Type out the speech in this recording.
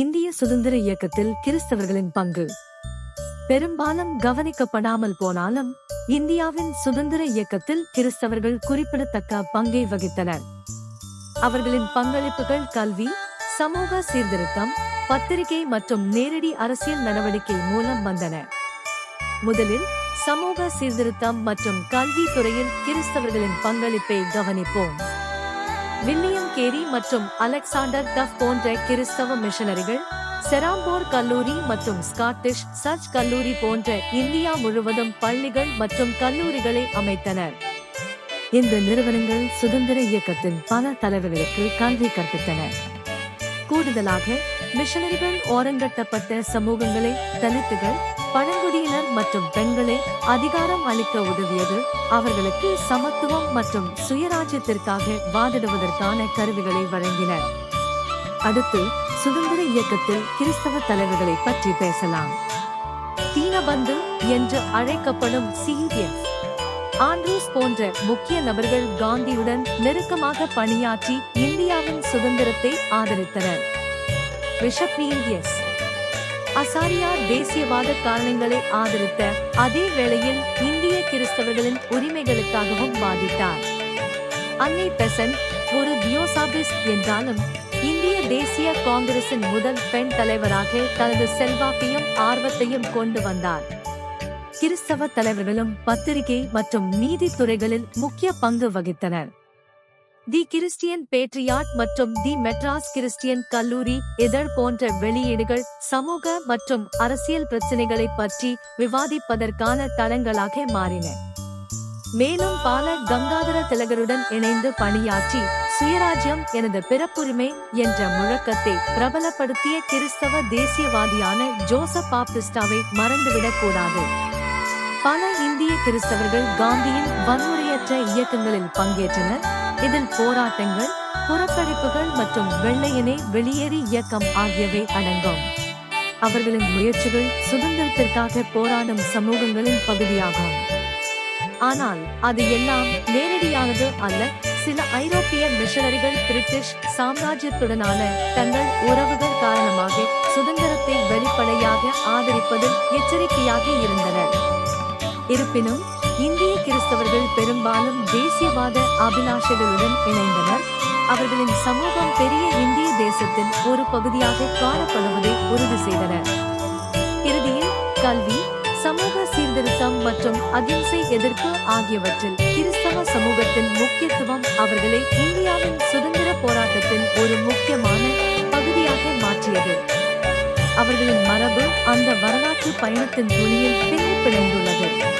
இந்திய சுதந்திர இயக்கத்தில் கிறிஸ்தவர்களின் பங்கு. பெரும்பாலும் கவனிக்கப்படாமல் போனாலும் இந்தியாவின் சுதந்திர இயக்கத்தில் கிறிஸ்தவர்கள் குறிப்பிடத்தக்க பங்கை வகித்தனர். அவர்களின் பங்களிப்புகள் கல்வி சமூக சீர்திருத்தம் பத்திரிகை மற்றும் நேரடி அரசியல் நடவடிக்கை மூலம் வந்தன. முதலில் சமூக சீர்திருத்தம் மற்றும் கல்வி துறையில் கிறிஸ்தவர்களின் பங்களிப்பை கவனிப்போம். வில்லியம் கேரி மற்றும் அலெக்சாண்டர் டஃப் போன்ற கிறிஸ்தவ மிஷனரிகள் செராம்போர் கல்லூரி மற்றும் ஸ்காட்டிஷ் சர்ச் கல்லூரி போன்ற இந்தியா முழுவதும் பள்ளிகள் மற்றும் கல்லூரிகளை அமைத்தனர். இந்த நிறுவனங்கள் சுதந்திர இயக்கத்தின் பல தலைவர்களுக்கு கல்வி கற்பித்தன. கூடுதலாக மிஷனரிகள் ஓரங்கட்டப்பட்ட சமூகங்களை தலித்துகள் பழங்குடியினர் மற்றும் பெண்களை அதிகாரம் அளிக்க உதவியது. அவர்களுக்கு சமத்துவம் மற்றும் சுயராஜ்யத்திற்காக வாதிடுவதற்கான கருவிகளை வழங்கினர். அடுத்து சுதந்திர இயக்கத்தில் கிறிஸ்தவ தலைவர்களை பற்றி பேசலாம். தீனபந்து என்று அழைக்கப்படும் சிஎஃப் ஆண்ட்ரூஸ் போன்ற முக்கிய நபர்கள் காந்தியுடன் நெருக்கமாக பணியாற்றி இந்தியாவின் சுதந்திரத்தை ஆதரித்தனர். பிஷப் எஸ் அசாரியா தேசியவாத காரணங்களை ஆதரித்த அதே வேளையில் இந்திய கிறிஸ்தவர்களின் உரிமைகளுக்காகவும் வாதிட்டார். அன்னை பெசன் ஒரு தியோசாபிஸ்ட் என்றாலும் இந்திய தேசிய காங்கிரசின் முதல் பெண் தலைவராக தனது செல்வாக்கையும் ஆர்வத்தையும் கொண்டு வந்தார். கிறிஸ்தவ தலைவர்களும் பத்திரிகை மற்றும் நீதித்துறைகளில் முக்கிய பங்கு வகித்தனர். தி கிறிஸ்டியன் பேட்ரியாட் மற்றும் தி மெட்ராஸ் கிறிஸ்டியன் கல்லூரி இதழ் போன்ற வெளியீடுகள் சமூக மற்றும் அரசியல் பிரச்சினைகளை பற்றி விவாதிப்பதற்கான தளங்களாக மாறின. மேலும் பால கங்காதர திலகருடன் இணைந்து பணியாற்றி சுயராஜ்யம் எனது பிறப்புரிமை என்ற முழக்கத்தை பிரபலப்படுத்திய கிறிஸ்தவ தேசியவாதியான ஜோசப் பாப்டிஸ்டாவை மறந்துவிடக் கூடாது. பல இந்திய கிறிஸ்தவர்கள் காந்தியின் வன்முறையற்ற இயக்கங்களில் பங்கேற்றனர். இதில் போராட்டங்கள் புறக்கணிப்புகள் மற்றும் வெள்ளையனே வெளியேறி இயக்கம் ஆகியவை அடங்கும். அவர்களின் முயற்சிகள் சுதந்திரத்திற்காக போராடும் சமூகங்களின் பகுதியாகும். ஆனால் அது எல்லாம் நேரடியானது அல்ல. சில ஐரோப்பிய மிஷனரிகள் பிரிட்டிஷ் சாம்ராஜ்யத்துடனான தங்கள் உறவுகள் காரணமாக சுதந்திரத்தை வெளிப்படையாக ஆதரிப்பதில் எச்சரிக்கையாக இருந்தனர். இருப்பினும் இந்திய கிறிஸ்தவர்கள் பெரும்பாலும் தேசியவாத அபிலாஷைகளுடன் இணைந்தனர். அவர்களின் சமூகம் பெரிய இந்திய தேசத்தின் ஒரு பகுதியாக காணப்படுவதை உறுதி செய்தனர். இறுதியில் கல்வி சமூக சீர்திருத்தம் மற்றும் அகிம்சை எதிர்ப்பு ஆகியவற்றில் கிறிஸ்தவ சமூகத்தின் முக்கியத்துவம் அவர்களை இந்தியாவின் சுதந்திர போராட்டத்தின் ஒரு முக்கியமான பகுதியாக மாற்றியது. அவர்களின் மரபு அந்த வரலாற்று பயணத்தின் துணியில் பின்னி பிணைந்துள்ளது.